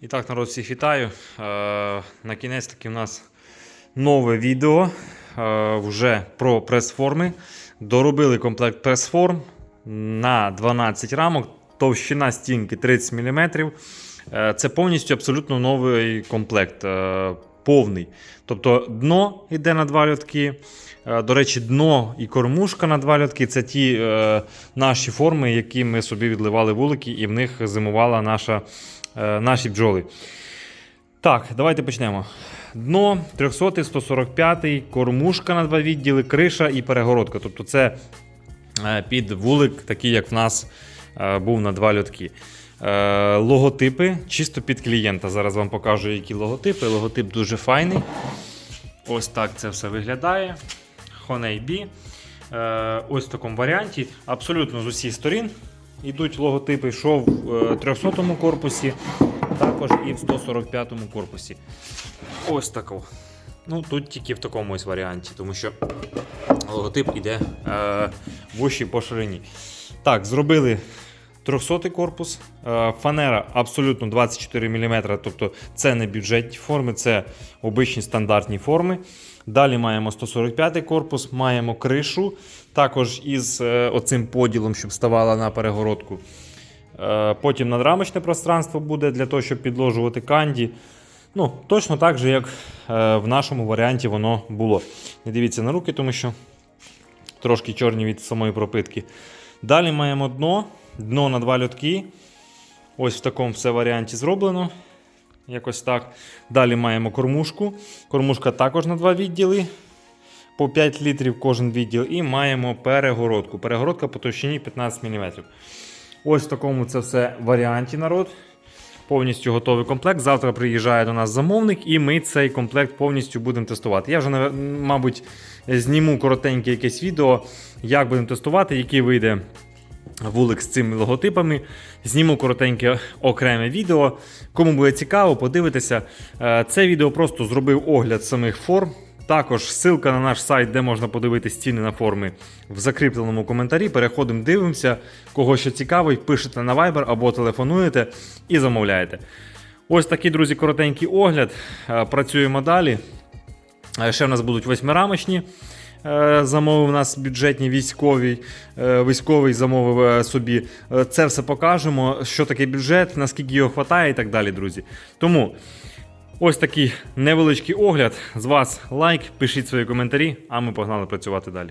І так, народ, всіх вітаю. Е, на кінець таки у нас нове відео е, вже про прес-форми. Доробили комплект прес-форм на 12 рамок, товщина стінки 30 мм. Е, це повністю абсолютно новий комплект. Повний. Тобто дно йде на два льотки. Е, До речі, дно і кормушка на два льотки це ті е, наші форми, які ми собі відливали вулики, і в них зимувала наша, е, наші бджоли. Так, давайте почнемо. Дно 300, 145, кормушка на два відділи, криша і перегородка. Тобто це е, під вулик, такий як в нас е, був на два льотки. Е, Логотипи чисто під клієнта. Зараз вам покажу, які логотипи. Логотип дуже файний. Ось так це все виглядає. Honey B. Ось в такому варіанті. Абсолютно з усіх сторін йдуть логотипи, що в 300-му корпусі, також і в 145 корпусі. Ось тако. Ну, тут тільки в такому ось варіанті, тому що логотип іде е, вущий по ширині. Так, зробили 300 корпус. Е, Фанера абсолютно 24 мм, тобто це не бюджетні форми, це обичні стандартні форми. Далі маємо 145 корпус, маємо кришу, також із е, оцим поділом, щоб ставала на перегородку. Е, Потім надрамочне пространство буде для того, щоб підложувати канді. Ну, Точно так же, як в нашому варіанті воно було. Не дивіться на руки, тому що трошки чорні від самої пропитки. Далі маємо дно. Дно на два льотки. Ось в такому все варіанті зроблено. Якось так. Далі маємо кормушку. Кормушка також на два відділи. По 5 літрів кожен відділ. І маємо перегородку. Перегородка по товщині 15 мм. Ось в такому це все варіанті народ. Повністю готовий комплект. Завтра приїжджає до нас замовник, і ми цей комплект повністю будемо тестувати. Я вже, мабуть, зніму коротеньке якесь відео, як будемо тестувати, який вийде вулик з цими логотипами. Зніму коротеньке окреме відео. Кому буде цікаво, подивитися. Е, Це відео просто зробив огляд самих форм. Також ссылка на наш сайт, де можна подивитися ціни на форми в закріпленому коментарі. Переходимо, дивимося. Кого що цікавить, пишете на Viber або телефонуєте і замовляєте. Ось такий, друзі, коротенький огляд. Е, Працюємо далі. Е, Ще в нас будуть восьмирамочні. Е, Замовив нас бюджетні військові, е, військовий замовив е, собі. Це все покажемо, що таке бюджет, наскільки його вистачає і так далі, друзі. Тому ось такий невеличкий огляд. З вас лайк, пишіть свої коментарі, а ми погнали працювати далі.